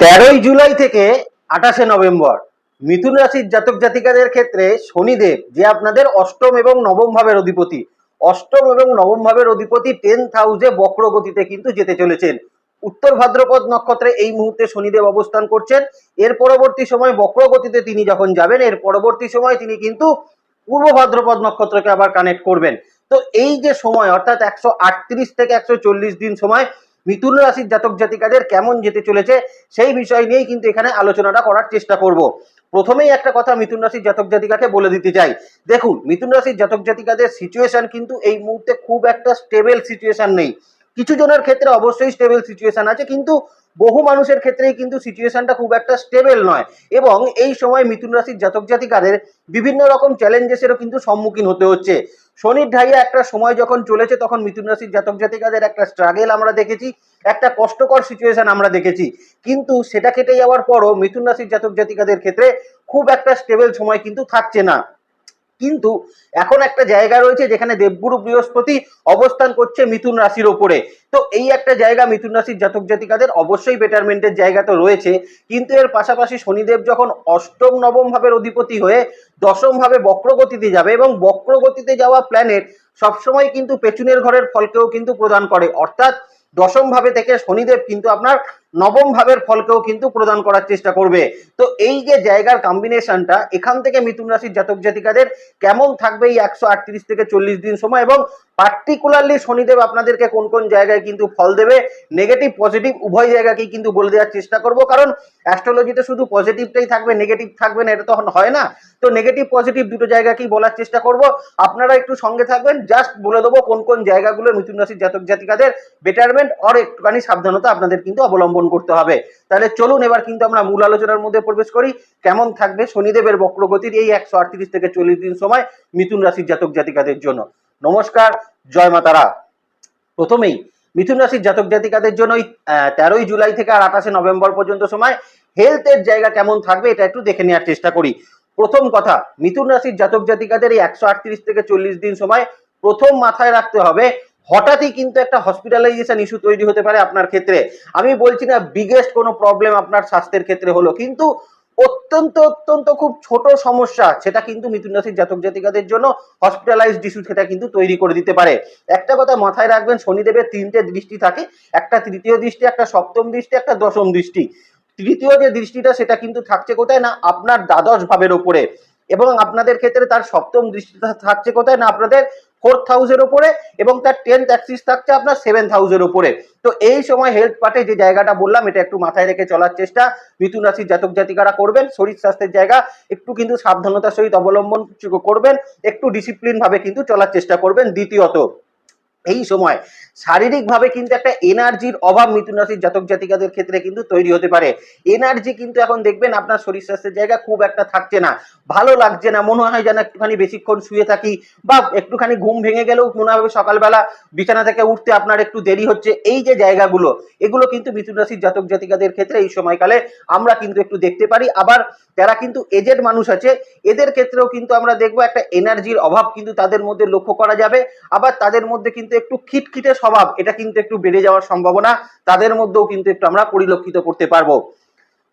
তেরোই জুলাই থেকে আঠাশে নভেম্বর মিথুন রাশির জাতক জাতিকাদের ক্ষেত্রে শনিদেব, যে আপনাদের অষ্টম এবং নবম ভাবের অধিপতি। অষ্টম এবং নবম ভাবের অধিপতি টেন্থ হাউসে বক্র গতিতে কিন্তু যেতে চলেছেন। উত্তর ভাদ্রপদ নক্ষত্রে এই মুহূর্তে শনিদেব অবস্থান করছেন। এর পরবর্তী সময় বক্র গতিতে তিনি যখন যাবেন, এর পরবর্তী সময় তিনি কিন্তু পূর্ব ভাদ্রপদ নক্ষত্রকে আবার কানেক্ট করবেন। তো এই যে সময়, অর্থাৎ একশো আটত্রিশ থেকে একশো চল্লিশ দিন সময় মিথুন রাশির জাতক জাতিকাদের কেমন যেতে চলেছে সেই বিষয় নিয়েই কিন্তু এখানে আলোচনাটা করার চেষ্টা করব। প্রথমেই একটা কথা মিথুন রাশির জাতক জাতিকাকে বলে দিতে চাই। দেখুন, মিথুন রাশির জাতক জাতিকাদের সিচুয়েশন কিন্তু এই মুহূর্তে খুব একটা স্টেবল সিচুয়েশন নেই। কিছু জনের ক্ষেত্রে অবশ্যই স্টেবল সিচুয়েশন আছে, কিন্তু বহু মানুষের ক্ষেত্রেই কিন্তু সিচুয়েশনটা খুব একটা স্টেবল নয়। এবং এই সময় মিথুন রাশির জাতক জাতিকাদের বিভিন্ন রকম চ্যালেঞ্জেসেরও কিন্তু সম্মুখীন হতে হচ্ছে। শনির ঢাইয়া একটা সময় যখন চলেছে, তখন মিথুন রাশির জাতক জাতিকাদের একটা স্ট্রাগেল আমরা দেখেছি, একটা কষ্টকর সিচুয়েশন আমরা দেখেছি। কিন্তু সেটা কেটে যাওয়ার পরও মিথুন রাশির জাতক জাতিকাদের ক্ষেত্রে খুব একটা স্টেবল সময় কিন্তু থাকছে না। কিন্তু এখন একটা জায়গা রয়েছে যেখানে দেবগুরু বৃহস্পতি অবস্থান করছে মিথুন রাশির ওপরে। তো এই একটা জায়গা মিথুন রাশির জাতক জাতিকাদের অবশ্যই বেটারমেন্টের জায়গা তো রয়েছে। কিন্তু এর পাশাপাশি শনিদেব যখন অষ্টম, নবম ভাবের অধিপতি হয়ে দশম ভাবে বক্রগতিতে যাবে এবং বক্রগতিতে যাওয়া প্ল্যানেট সবসময় কিন্তু পেছনের ঘরের ফলকেও কিন্তু প্রদান করে। অর্থাৎ দশম ভাবে থেকে শনিদেব কিন্তু আপনার নবম ভাবের ফলকেও কিন্তু প্রদান করার চেষ্টা করবে। তো এই যে জায়গার কম্বিনেশনটা এখান থেকে মিথুন রাশির জাতক জাতিকাদের কেমন থাকবে এই একশো আটত্রিশ থেকে চল্লিশ দিন সময় এবং পার্টিকুলারলি শনিদেব আপনাদেরকে কোন কোন জায়গায় কিন্তু ফল দেবে? নেগেটিভ পজিটিভ উভয় জায়গাকেই কিন্তু বলে দেওয়ার চেষ্টা করব। কারণ অ্যাস্ট্রোলজিতে শুধু পজিটিভটাই থাকবে নেগেটিভ থাকবে না, এটা তখন হয় না। তো নেগেটিভ পজিটিভ দুটো জায়গাকেই বলার চেষ্টা করব। আপনারা একটু সঙ্গে থাকবেন জাস্ট বলে দেবো কোন কোন জায়গাগুলো মিথুন রাশির জাতক জাতিকাদের বেটারমেন্ট আর একটুখানি সাবধানতা আপনাদের কিন্তু অবলম্বন করতে হবে। তাহলে চলুন এবার কিন্তু আমরা মূল আলোচনার মধ্যে প্রবেশ করি। কেমন থাকবে শনিদেবের বক্রগতির এই একশো আটত্রিশ থেকে চল্লিশ দিন সময় মিথুন রাশির জাতক জাতিকাদের জন্য? নমস্কার, জয় মাতারা প্রথমেই, মিথুন রাশির জাতক জাতিকাদের জন্য ওই তেরোই জুলাই থেকে আর আঠাশে নভেম্বর পর্যন্ত সময় হেলথের জায়গা কেমন থাকবে এটা একটু দেখে নেওয়ার চেষ্টা করি। প্রথম কথা, মিথুন রাশির জাতক জাতিকাদের এই একশো আটত্রিশ থেকে চল্লিশ দিন সময় প্রথম মাথায় রাখতে হবে হঠাৎই কিন্তু একটা হসপিটালাইজেশন ইস্যু তৈরি হতে পারে আপনার ক্ষেত্রে। আমি বলছি না বিগেস্ট কোনো প্রবলেম আপনার স্বাস্থ্যের ক্ষেত্রে হলো, কিন্তু অত্যন্ত অত্যন্ত খুব ছোট সমস্যা, সেটা কিন্তু মিথুন রাশির জাতক জাতিকাদের জন্য হসপিটালাইজড ইস্যু সেটা কিন্তু তৈরি করে দিতে পারে। একটা কথা মাথায় রাখবেন, শনিদেবের তিনটে দৃষ্টি থাকে, একটা তৃতীয় দৃষ্টি, একটা সপ্তম দৃষ্টি, একটা দশম দৃষ্টি। তৃতীয় যে দৃষ্টিটা, সেটা কিন্তু থাকছে কোথায় না আপনার দ্বাদশ ভাবের ওপরে এবং আপনাদের ক্ষেত্রে তার সপ্তম দৃষ্টিটা থাকছে কোথায় না আপনাদের ফোর্থ হাউসের উপরে এবং তার টেন্থ অ্যাক্সিস থাকছে আপনার সেভেন হাউসের উপরে। তো এই সময় হেলথ পার্টে যে জায়গাটা বললাম, এটা একটু মাথায় রেখে চলার চেষ্টা। মিথুন রাশির জাতক জাতিকারা করবেন, শরীর স্বাস্থ্যের জায়গা একটু কিন্তু সাবধানতার সহিত অবলম্বন করবেন, একটু ডিসিপ্লিনভাবে কিন্তু চলার চেষ্টা করবেন। দ্বিতীয়ত এই সময় শারীরিকভাবে কিন্তু একটা এনার্জির অভাব মিথুন রাশির জাতক জাতিকাদের ক্ষেত্রে কিন্তু তৈরি হতে পারে। এনার্জি কিন্তু এখন দেখবেন আপনার শরীর স্বাস্থ্যের জায়গা খুব একটা থাকছে না। ভালো লাগছে না, মনে হয় যেন একটুখানি বেশিক্ষণ শুয়ে থাকি বা একটুখানি ঘুম ভেঙে গেলেও মনে হবে সকালবেলা বিছানা থেকে উঠতে আপনার একটু দেরি হচ্ছে। এই যে জায়গাগুলো, এগুলো কিন্তু মিথুন রাশির জাতক জাতিকাদের ক্ষেত্রে এই সময়কালে আমরা কিন্তু একটু দেখতে পারি। আবার যারা কিন্তু এজেড মানুষ আছে, এদের ক্ষেত্রেও কিন্তু আমরা দেখব একটা এনার্জির অভাব কিন্তু তাদের মধ্যে লক্ষ্য করা যাবে। আবার তাদের মধ্যে কিন্তু একটু খিটখিটে স্বভাব, এটা কিন্তু একটু বেড়ে যাওয়ার সম্ভাবনা, তাদের মধ্যেও কিন্তু একটু আমরা পরিলক্ষিত করতে পারব।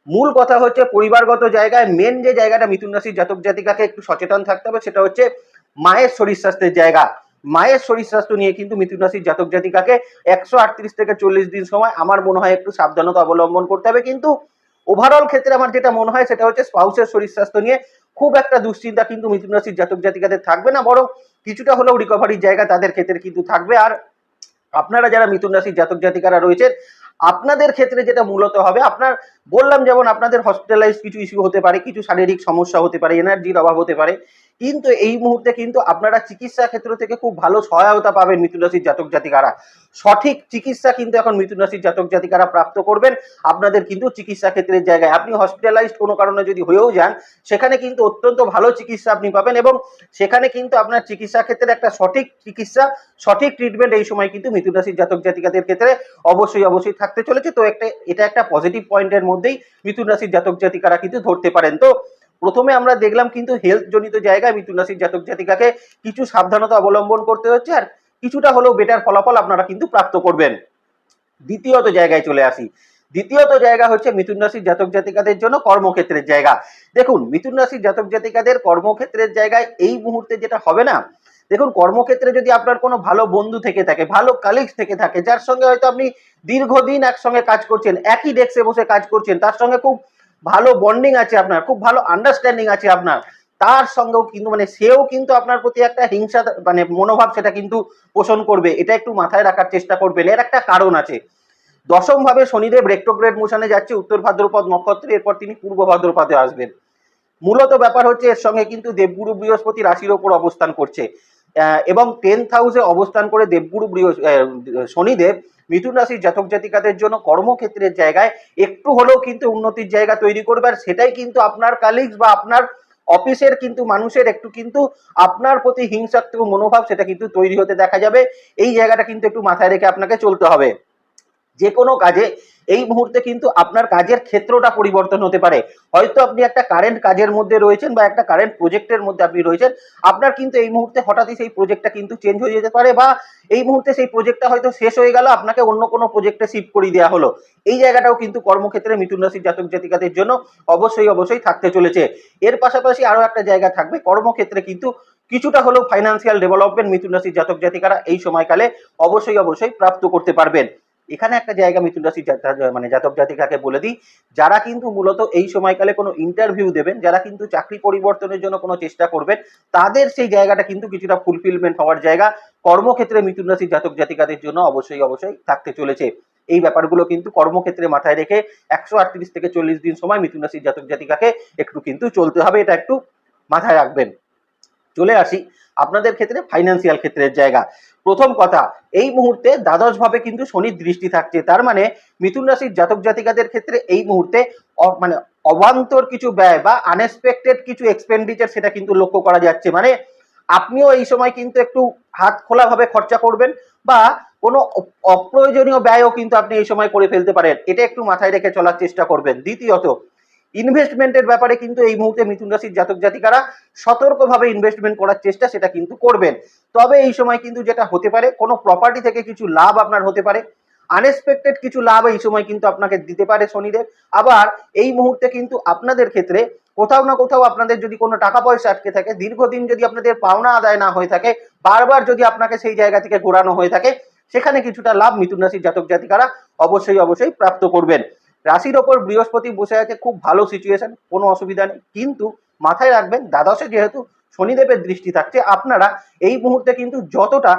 মূল কথা হচ্ছে পরিবারগত জায়গায় মেন যে জায়গাটা মিথুন রাশির জাতক জাতিকাকে একটু সচেতন থাকতে হবে, সেটা হচ্ছে মায়ের শরীর স্বাস্থ্যের জায়গা। মায়ের শরীর স্বাস্থ্য নিয়ে কিন্তু মিথুন রাশির জাতক জাতিকাকে একশো আটত্রিশ থেকে চল্লিশ দিন সময় আমার মনে হয় একটু সাবধানতা অবলম্বন করতে হবে, কিন্তু ওভারঅল ক্ষেত্রে আমার যেটা মনে হয় সেটা হচ্ছে স্পাউসের শরীর স্বাস্থ্য নিয়ে খুব একটা দুশ্চিন্তা কিন্তু মিথুন রাশির জাতক জাতিকাদের থাকবে না, বরং কিছুটা হলেও রিকভারির জায়গা তাদের ক্ষেত্রে কিন্তু থাকবে। আর আপনারা যারা মিথুন রাশির জাতক জাতিকারা রয়েছেন, আপনাদের ক্ষেত্রে যেটা মূলত হবে, আপনার বললাম যেমন আপনাদের হসপিটালাইজ কিছু ইস্যু হতে পারে, কিছু শারীরিক সমস্যা হতে পারে এনার্জির অভাব হতে পারে। কিন্তু এই মুহূর্তে কিন্তু আপনারা চিকিৎসা ক্ষেত্র থেকে খুব ভালো সহায়তা পাবেন মিথুন রাশির জাতক জাতিকারা। সঠিক চিকিৎসা কিন্তু এখন মিথুন রাশির জাতক জাতিকারা প্রাপ্ত করবেন। আপনাদের কিন্তু চিকিৎসা ক্ষেত্রের জায়গায় আপনি হসপিটালাইজড কোনো কারণে যদি হয়েও যান, সেখানে কিন্তু অত্যন্ত ভালো চিকিৎসা আপনি পাবেন এবং সেখানে কিন্তু আপনার চিকিৎসা ক্ষেত্রে একটা সঠিক চিকিৎসা, সঠিক ট্রিটমেন্ট এই সময় কিন্তু মিথুন রাশির জাতক জাতিকাদের ক্ষেত্রে অবশ্যই অবশ্যই থাকতে চলেছে। তো একটা, এটা একটা পজিটিভ পয়েন্টের মধ্যেই মিথুন রাশির জাতক জাতিকারা কিন্তু ধরতে পারেন। তো প্রথমে আমরা দেখলাম কিন্তু হেলথ জনিত জায়গায় মিথুন রাশির জাতক জাতিকাকে কিছু সাবধানতা অবলম্বন করতে হচ্ছে আর কিছুটা হলেও বেটার ফলাফল আপনারা কিন্তু প্রাপ্ত করবেন। দ্বিতীয়ত জায়গায় চলে আসি। দ্বিতীয়ত জায়গা হচ্ছে মিথুন রাশির জাতক জাতিকাদের জন্য কর্মক্ষেত্রের জায়গা। দেখুন মিথুন রাশির জাতক জাতিকাদের কর্মক্ষেত্রের জায়গায় এই মুহূর্তে যেটা হবে না, দেখুন কর্মক্ষেত্রে যদি আপনার কোনো ভালো বন্ধু থেকে থাকে, ভালো কালিগস থেকে থাকে, যার সঙ্গে হয়তো আপনি দীর্ঘদিন একসঙ্গে কাজ করছেন, একই ডেস্কে বসে কাজ করছেন, তার সঙ্গে খুব ভালো বন্ডিং আছে আপনার, খুব ভালো আন্ডারস্ট্যান্ডিং আছে আপনার। তার সঙ্গেও কিন্তু মানে সেও কিন্তু আপনার প্রতি একটা হিংসা মানে মনোভাব সেটা কিন্তু পোষণ করবে। এটা একটু মাথায় রাখার চেষ্টা করবেন। এর একটা কারণ আছে। দশম ভাবে শনিদেব রেক্টোগ্রেড মোশনে যাচ্ছে, উত্তর ভাদ্রপদ নক্ষত্রে, এরপর তিনি পূর্ব ভাদ্রপদে আসবেন। মূলত ব্যাপার হচ্ছে, এর সঙ্গে কিন্তু দেবগুরু বৃহস্পতি রাশির ওপর অবস্থান করছে। এবং টেন্থ হাউসে অবস্থান করে দেবগুরু আহ, শনিদেব মিথুন রাশির জাতক জাতিকাদের জন্য কর্মক্ষেত্রের জায়গায় একটু হলেও কিন্তু উন্নতির জায়গা তৈরি করবে আর সেটাই কিন্তু আপনার কালিগস বা আপনার অফিসের কিন্তু মানুষের একটু কিন্তু আপনার প্রতি হিংসাত্মক মনোভাব সেটা কিন্তু তৈরি হতে দেখা যাবে। এই জায়গাটা কিন্তু একটু মাথায় রেখে আপনাকে চলতে হবে। যে কোনো কাজে এই মুহূর্তে কিন্তু আপনার কাজের ক্ষেত্রটা পরিবর্তন হতে পারে। হয়তো আপনি একটা কারেন্ট কাজের মধ্যে রয়েছেন বা একটা কারেন্ট প্রজেক্টের মধ্যে আপনি রয়েছেন, আপনার কিন্তু এই মুহূর্তে হঠাৎই সেই প্রজেক্টটা কিন্তু চেঞ্জ হয়ে যেতে পারে বা এই মুহূর্তে সেই প্রজেক্টটা হয়তো শেষ হয়ে গেল, আপনাকে অন্য কোনো প্রজেক্টে শিফট করে দেওয়া হলো। এই জায়গাটাও কিন্তু কর্মক্ষেত্রে মিথুন রাশির জাতক জাতিকাদের জন্য অবশ্যই অবশ্যই থাকতে চলেছে। এর পাশাপাশি আরও একটা জায়গা থাকবে, কর্মক্ষেত্রে কিন্তু কিছুটা হলেও ফাইন্যান্সিয়াল ডেভেলপমেন্ট মিথুন রাশির জাতক জাতিকারা এই সময়কালে অবশ্যই অবশ্যই প্রাপ্ত করতে পারবেন। এখানে একটা জায়গা মিথুন জাত- মানে জাতক জাতিকাকে বলে দিই, যারা কিন্তু মূলত এই সময়কালে কোনো ইন্টারভিউ দেবেন, যারা কিন্তু চাকরি পরিবর্তনের জন্য কোনো চেষ্টা করবেন, তাদের সেই জায়গাটা কিন্তু কিছুটা ফুলফিলমেন্ট হওয়ার জায়গা। কর্মক্ষেত্রে মিথুন রাশির জাতক জাতিকাদের জন্য অবশ্যই অবশ্যই থাকতে চলেছে। এই ব্যাপারগুলো কিন্তু কর্মক্ষেত্রে মাথায় রেখে একশো আটত্রিশ থেকে চল্লিশ দিন সময় মিথুন রাশির জাতক জাতিকাকে একটু কিন্তু চলতে হবে, এটা একটু মাথায় রাখবেন। চলে আসি আপনাদের ক্ষেত্রে ফাইন্যান্সিয়াল ক্ষেত্রের জায়গা। প্রথম কথা, এই মুহূর্তে দ্বাদশ ভাবে কিন্তু শনির দৃষ্টি থাকছে। তার মানে মিথুন রাশির জাতক জাতিকাদের ক্ষেত্রে এই মুহূর্তে মানে অবান্তর কিছু ব্যয় বা আনএক্সপেক্টেড কিছু এক্সপেন্ডিচার সেটা কিন্তু লক্ষ্য করা যাচ্ছে। মানে আপনিও এই সময় কিন্তু একটু হাত খোলাভাবে খরচা করবেন বা কোনো অপ্রয়োজনীয় ব্যয়ও কিন্তু আপনি এই সময় করে ফেলতে পারেন। এটা একটু মাথায় রেখে চলার চেষ্টা করবেন। দ্বিতীয়ত ইনভেস্টমেন্টের ব্যাপারে কিন্তু এই মুহূর্তে মিথুন রাশির জাতক জাতিকারা সতর্কভাবে ইনভেস্টমেন্ট করার চেষ্টা সেটা কিন্তু করবেন। তবে এই সময় কিন্তু যেটা হতে পারে, কোনো প্রপার্টি থেকে কিছু লাভ আপনার হতে পারে। আনএক্সপেক্টেড কিছু লাভ এই সময় কিন্তু আপনাকে দিতে পারে শনিদেব আবার এই মুহূর্তে কিন্তু আপনাদের ক্ষেত্রে কোথাও না কোথাও আপনাদের যদি কোনো টাকা পয়সা আটকে থাকে, দীর্ঘদিন যদি আপনাদের পাওনা আদায় না হয়ে থাকে, বারবার যদি আপনাকে সেই জায়গা থেকে ঘোরানো হয়ে থাকে, সেখানে কিছুটা লাভ মিথুন রাশির জাতক জাতিকারা অবশ্যই অবশ্যই প্রাপ্ত করবেন। রাশির ওপর বৃহস্পতি বসে আছে, খুব ভালো সিচুয়েশন কোনো অসুবিধা নেই। কিন্তু মাথায় রাখবেন, দ্বাদশে যেহেতু শনিদেবের দৃষ্টি থাকছে, আপনারা এই মুহূর্তে কিন্তু যতটা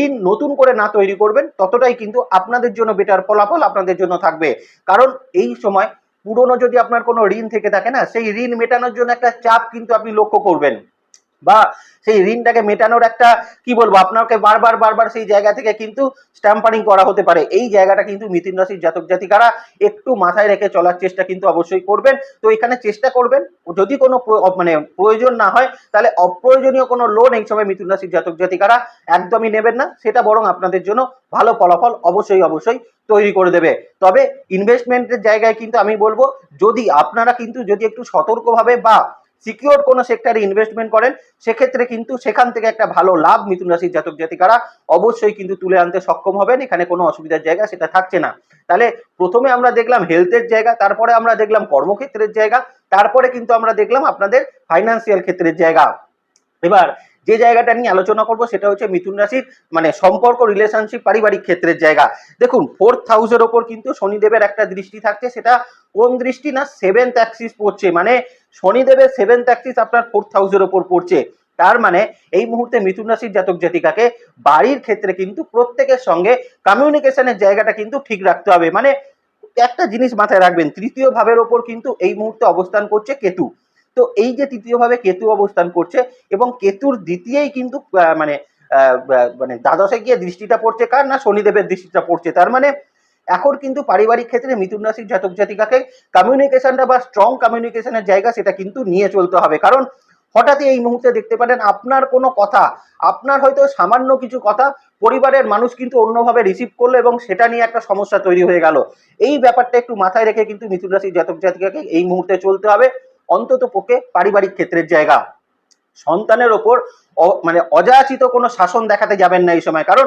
ঋণ নতুন করে না তৈরি করবেন, ততটাই কিন্তু আপনাদের জন্য বেটার ফলাফল আপনাদের জন্য থাকবে। কারণ এই সময় পুরনো যদি আপনার কোনো ঋণ থেকে থাকে না, সেই ঋণ মেটানোর জন্য একটা চাপ কিন্তু আপনি লক্ষ্য করবেন। বা সেই ঋণটাকে মেটানোর একটা, কি বলব, আপনাকে বারবার বারবার সেই জায়গা থেকে কিন্তু স্ট্যাম্পারিং করা হতে পারে। এই জায়গাটা কিন্তু মিথুন রাশির জাতক জাতিকারা একটু মাথায় রেখে চলার চেষ্টা কিন্তু অবশ্যই করবেন। তো এখানে চেষ্টা করবেন, যদি কোনো মানে প্রয়োজন না হয়, তাহলে অপ্রয়োজনীয় কোনো লোন এই সময় মিথুন রাশির জাতক জাতিকারা একদমই নেবেন না। সেটা বরং আপনাদের জন্য ভালো ফলাফল অবশ্যই অবশ্যই তৈরি করে দেবে। তবে ইনভেস্টমেন্টের জায়গায় কিন্তু আমি বলব, যদি আপনারা কিন্তু যদি একটু সতর্কভাবে বা সিকিউর কোনো সেক্টরে ইনভেস্টমেন্ট করেন, সেক্ষেত্রে কিন্তু সেখান থেকে একটা ভালো লাভ মিথুন রাশির জাতক জাতিকারা অবশ্যই কিন্তু তুলে আনতে সক্ষম হবেন, এখানে কোনো অসুবিধার জায়গা সেটা থাকছে না। তাহলে প্রথমে আমরা দেখলাম হেলথের জায়গা, তারপরে আমরা দেখলাম কর্মক্ষেত্রের জায়গা, তারপরে কিন্তু আমরা দেখলাম আপনাদের ফাইন্যান্সিয়াল ক্ষেত্রের জায়গা। এবার যে জায়গাটা নিয়ে আলোচনা করব সেটা হচ্ছে মিথুন রাশির মানে সম্পর্ক রিলেশনশিপ পারিবারিক ক্ষেত্রের জায়গা। দেখুন ফোর্থ হাউসের ওপর কিন্তু শনিদেবের একটা দৃষ্টি থাকছে, সেটা কোন দৃষ্টি না সেভেন্থ অ্যাক্সিস পড়ছে মানে শনিদেবের সেভেন্থ অ্যাক্সিস আপনার ফোর্থ হাউসের ওপর পড়ছে। তার মানে এই মুহূর্তে মিথুন রাশির জাতক জাতিকাকে বাড়ির ক্ষেত্রে কিন্তু প্রত্যেকের সঙ্গে কমিউনিকেশনের জায়গাটা কিন্তু ঠিক রাখতে হবে। মানে একটা জিনিস মাথায় রাখবেন, তৃতীয় ভাবের ওপর কিন্তু এই মুহূর্তে অবস্থান করছে কেতু। তো এই যে তৃতীয় ভাবে কেতু অবস্থান করছে এবং কেতুর দ্বিতীয়ই কিন্তু মানে মানে দ্বাদশে গিয়ে দৃষ্টিটা পড়ছে। কার না শনিদেবের দৃষ্টিটা পড়ছে? তার মানে এখন কিন্তু পারিবারিক ক্ষেত্রে মিথুন রাশির জাতক জাতিকাকে কমিউনিকেশনটা বা স্ট্রং কমিউনিকেশনের জায়গা সেটা কিন্তু নিয়ে চলতে হবে। কারণ হঠাৎই এই মুহূর্তে দেখতে পারেন আপনার কোনো কথা, আপনার হয়তো সামান্য কিছু কথা পরিবারের মানুষ কিন্তু অন্যভাবে রিসিভ করল এবং সেটা নিয়ে একটা সমস্যা তৈরি হয়ে গেল। এই ব্যাপারটা একটু মাথায় রেখে কিন্তু মিথুন রাশির জাতক জাতিকাকে এই মুহূর্তে চলতে হবে। অন্তত পক্ষে পারিবারিক ক্ষেত্রের জায়গা। সন্তানের ওপর মানে অযাচিত কোনো শাসন দেখাতে যাবেন না এই সময়। কারণ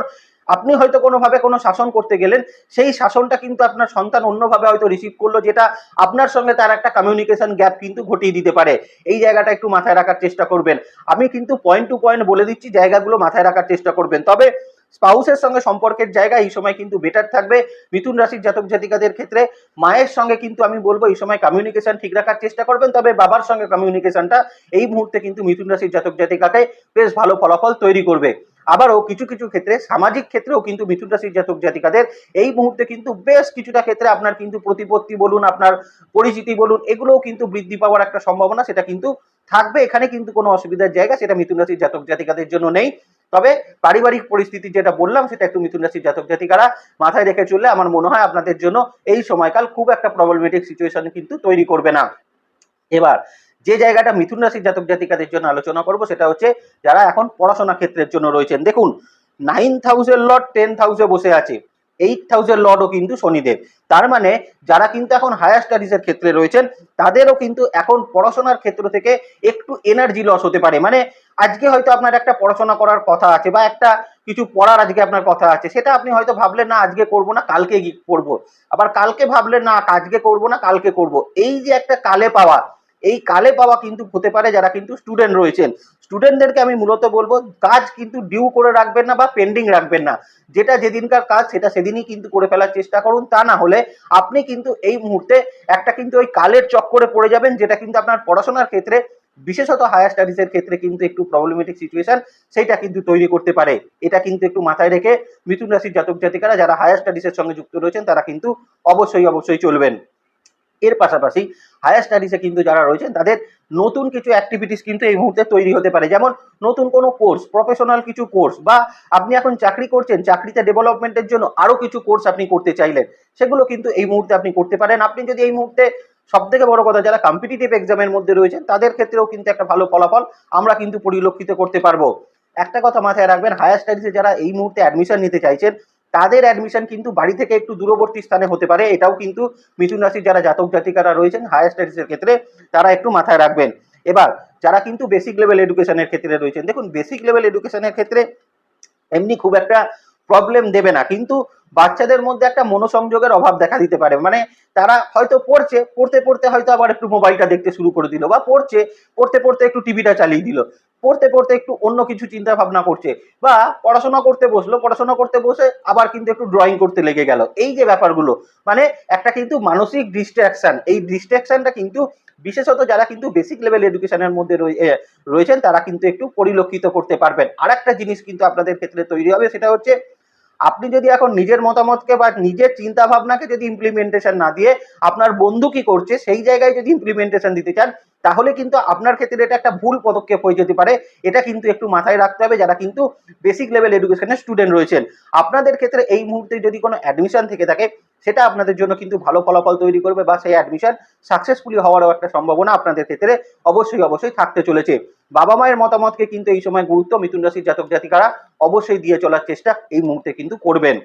আপনি হয়তো কোনোভাবে কোনো শাসন করতে গেলেন, সেই শাসনটা কিন্তু আপনার সন্তান অন্যভাবে হয়তো রিসিভ করল, যেটা আপনার সঙ্গে তার একটা কমিউনিকেশন গ্যাপ কিন্তু ঘটিয়ে দিতে পারে। এই জায়গাটা একটু মাথায় রাখার চেষ্টা করবেন। আমি কিন্তু পয়েন্ট টু পয়েন্ট বলে দিচ্ছি, জায়গাগুলো মাথায় রাখার চেষ্টা করবেন। তবে স্পাউসের সঙ্গে সম্পর্কের জায়গা এই সময় কিন্তু বেটার থাকবে। মিথুন রাশির জাতক জাতিকাদের ক্ষেত্রে মায়ের সঙ্গে কিন্তু আমি বলব, এই সময় কমিউনিকেশন ঠিক রাখার চেষ্টা করবেন। তবে বাবার সঙ্গে কমিউনিকেশনটা এই মুহূর্তে কিন্তু মিথুন রাশির জাতক জাতিকাকে বেশ ভালো ফলাফল তৈরি করবে। আবারও কিছু কিছু ক্ষেত্রে, সামাজিক ক্ষেত্রেও কিন্তু মিথুন রাশির জাতক জাতিকাদের এই মুহূর্তে কিন্তু বেশ কিছুটা ক্ষেত্রে আপনার কিন্তু প্রতিপত্তি বলুন, আপনার পরিচিতি বলুন, এগুলোও কিন্তু বৃদ্ধি পাওয়ার একটা সম্ভাবনা, সেটা কিন্তু থাকবে। এখানে কিন্তু কোনো অসুবিধার জায়গা সেটা মিথুন রাশির জাতক জাতিকাদের জন্য নেই। তবে পারিবারিক পরিস্থিতি যেটা বললাম, সেটা একটু মিথুন রাশির জাতক জাতিকারা মাথায় রেখে চললে আমার মনে হয় আপনাদের জন্য এই সময়কাল খুব একটা প্রবলেমেটিক সিচুয়েশন কিন্তু তৈরি করবে না। এবার যে জায়গাটা মিথুন রাশির জাতক জাতিকাদের জন্য আলোচনা করব, সেটা হচ্ছে যারা এখন পড়াশোনা ক্ষেত্রের জন্য রয়েছেন। দেখুন nine thousand lot ten thousand বসে আছে এইট থাউজেন্ড লটও কিন্তু শনিদেব। তার মানে যারা কিন্তু এখন হায়ার স্টাডিজের ক্ষেত্রে রয়েছেন, তাদেরও কিন্তু এখন পড়াশোনার ক্ষেত্র থেকে একটু এনার্জি লস হতে পারে। মানে আজকে হয়তো আপনার একটা পড়াশোনা করার কথা আছে বা একটা কিছু পড়ার আজকে আপনার কথা আছে, সেটা আপনি হয়তো ভাবলেন, না, আজকে করব না, কালকে করব। আবার কালকে ভাবলেন, না, আজকে করব না, কালকে করব। এই যে একটা কালে পাওয়া এই কালে পাওয়া কিন্তু হতে পারে যারা কিন্তু স্টুডেন্ট রয়েছেন। স্টুডেন্টদেরকে আমি মূলত বলব, কাজ কিন্তু ডিউ করে রাখবেন না বা পেন্ডিং রাখবেন না। যেটা যেদিনকার কাজ, সেটা সেদিনই কিন্তু করে ফেলার চেষ্টা করুন। তা না হলে আপনি কিন্তু এই মুহূর্তে একটা কিন্তু ওই কালের চক্করে পড়ে যাবেন, যেটা কিন্তু আপনার পড়াশোনার ক্ষেত্রে, বিশেষত হায়ার স্টাডিজের ক্ষেত্রে কিন্তু একটু প্রবলেমেটিক সিচুয়েশন সেইটা কিন্তু তৈরি করতে পারে। এটা কিন্তু একটু মাথায় রেখে মিথুন রাশির জাতক জাতিকারা যারা হায়ার স্টাডিজের সঙ্গে যুক্ত রয়েছেন, তারা কিন্তু অবশ্যই অবশ্যই চলবেন। এর পাশাপাশি হায়ার স্টাডিজে কিন্তু যারা রয়েছেন, তাদের নতুন কিছু অ্যাক্টিভিটিস কিন্তু এই মুহূর্তে তৈরি হতে পারে। যেমন নতুন কোনো কোর্স প্রফেশনাল কিছু কোর্স বা আপনি এখন চাকরি করছেন, চাকরিতে ডেভেলপমেন্টের জন্য আরও কিছু কোর্স আপনি করতে চাইলেন, সেগুলো কিন্তু এই মুহূর্তে আপনি করতে পারেন। আপনি যদি এই মুহূর্তে সব থেকে বড় কথা, যারা কম্পিটিটিভ এক্সামের মধ্যে রয়েছেন, তাদের ক্ষেত্রেও কিন্তু একটা ভালো ফলাফল আমরা কিন্তু পরিলক্ষিত করতে পারব। একটা কথা মাথায় রাখবেন হায়ার স্টাডিজে যারা এই মুহূর্তে অ্যাডমিশন নিতে চাইছেন তাদের অ্যাডমিশন কিন্তু বাড়ি থেকে একটু দূরবর্তী স্থানে হতে পারে। এটাও কিন্তু মিথুন রাশির যারা জাতক জাতিকারা রয়েছেন হায়ার স্টাডিজের ক্ষেত্রে তারা একটু মাথায় রাখবেন। এবার, যারা কিন্তু বেসিক লেভেল এডুকেশনের ক্ষেত্রে রয়েছেন, দেখুন বেসিক লেভেল এডুকেশনের ক্ষেত্রে এমনি খুব একটা প্রবলেম দেবে না, কিন্তু বাচ্চাদের মধ্যে একটা মনোসংযোগের অভাব দেখা দিতে পারে। মানে তারা হয়তো পড়ছে, পড়তে পড়তে হয়তো আবার একটু মোবাইলটা দেখতে শুরু করে দিল বা পড়ছে, পড়তে পড়তে একটু টিভিটা চালিয়ে দিল। পড়তে পড়তে একটু অন্য কিছু চিন্তা ভাবনা করছে বা পড়াশোনা করতে বসল, পড়াশোনা করতে বসে আবার কিন্তু একটু ড্রয়িং করতে লেগে গেল। এই যে ব্যাপারগুলো মানে একটা কিন্তু মানসিক ডিস্ট্রাকশন এই ডিস্ট্রাকশনটা কিন্তু বিশেষত যারা কিন্তু বেসিক লেভেল এডুকেশনের মধ্যে রয়ে- রয়েছেন, তারা কিন্তু একটু পরিলক্ষিত করতে পারবেন। আর একটা জিনিস কিন্তু আপনাদের ক্ষেত্রে তৈরি হবে, সেটা হচ্ছে আপনি যদি এখন নিজের মতামতকে বা নিজের চিন্তা ভাবনাকে যদি ইমপ্লিমেন্টেশন না দিয়ে আপনার বন্ধু কি করছে, সেই জায়গায় যদি ইমপ্লিমেন্টেশন দিতে চান, তাহলে কিন্তু আপনার ক্ষেত্রে এটা একটা ভুল পদক্ষেপ হয়ে যেতে পারে। এটা কিন্তু একটু মাথায় রাখতে হবে, যারা কিন্তু বেসিক লেভেল এডুকেশনের স্টুডেন্ট রয়েছেন। আপনাদের ক্ষেত্রে এই মুহূর্তে যদি কোনো অ্যাডমিশন থেকে থাকে সেটা আপনাদের জন্য কিন্তু ভালো ফলাফল তৈরি করবে বা সেই অ্যাডমিশন সাকসেসফুলি হওয়ারও একটা সম্ভাবনা আপনাদের ক্ষেত্রে অবশ্যই অবশ্যই থাকতে চলেছে। বাবা মায়ের মতামতকে কিন্তু এই সময় গুরুত্ব মিথুন রাশির জাতক জাতিকারা অবশ্যই দিয়ে চলার চেষ্টা এই মুহূর্তে কিন্তু করবেন।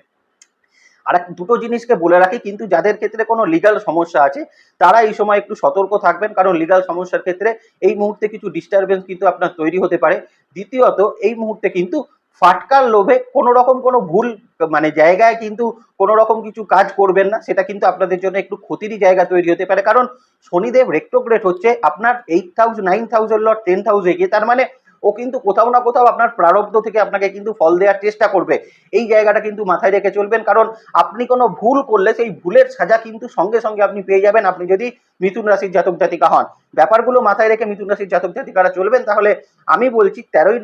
আর দুটো জিনিসকে বলে রাখি, কিন্তু যাদের ক্ষেত্রে কোনো লিগাল সমস্যা আছে, তারা এই সময় একটু সতর্ক থাকবেন, কারণ লিগাল সমস্যার ক্ষেত্রে এই মুহূর্তে কিছু ডিস্টারবেন্স কিন্তু আপনার তৈরি হতে পারে। দ্বিতীয়ত, এই মুহূর্তে কিন্তু ফাটকার লোভে কোনো রকম কোনো ভুল মানে জায়গায় কিন্তু কোনো রকম কিছু কাজ করবেন না, সেটা কিন্তু আপনাদের জন্য একটু ক্ষতিরই জায়গা তৈরি হতে পারে। কারণ শনিদেব রেক্টোগ্রেট হচ্ছে, আপনার eight thousand nine thousand lot ten thousand গিয়ে, তার মানে ও কিন্তু কোথাও না কোথাও আপনার প্রারব্ধ থেকে আপনাকে কিন্তু ফল দেওয়ার চেষ্টা করবে। এই জায়গাটা কিন্তু মাথায় রেখে চলবেন, কারণ আপনি কোনো ভুল করলে সেই ভুলের সাজা কিন্তু সঙ্গে সঙ্গে আপনি পেয়ে যাবেন, আপনি যদি মিথুন রাশির জাতক জাতিকা হন। ব্যাপারগুলো মাথায় রেখে মিথুন রাশির জাতক জাতিকারা চলবেন, তাহলে আমি বলছি তেরোই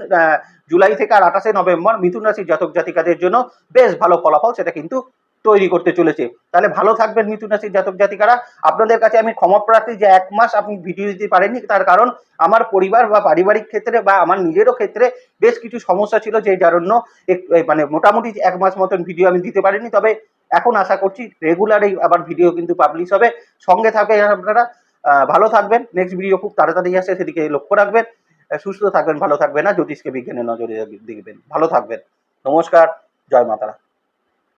জুলাই থেকে আর আঠাশে নভেম্বর মিথুন রাশির জাতক জাতিকাদের জন্য বেশ ভালো ফলাফল, সেটা কিন্তু তৈরি করতে চলেছে। তাহলে ভালো থাকবেন মিথুন রাশির জাতক জাতিকারা। আপনাদের কাছে আমি ক্ষমা প্রার্থী যে এক মাস আপনি ভিডিও দিতে পারেননি, তার কারণ আমার পরিবার বা পারিবারিক ক্ষেত্রে বা আমার নিজেরও ক্ষেত্রে বেশ কিছু সমস্যা ছিল যে জন্য মানে মোটামুটি এক মাস মতন ভিডিও আমি দিতে পারিনি। তবে এখন আশা করছি রেগুলারই আবার ভিডিও কিন্তু পাবলিশ হবে। সঙ্গে থাকবে আপনারা। ভালো থাকবেন। নেক্সট ভিডিও খুব তাড়াতাড়ি আসে, সেদিকে লক্ষ্য রাখবেন। সুস্থ থাকবেন, ভালো থাকবেন না। জ্যোতিষকে বিজ্ঞানের নজরে দেখবেন। ভালো থাকবেন। নমস্কার। জয় মাতারা।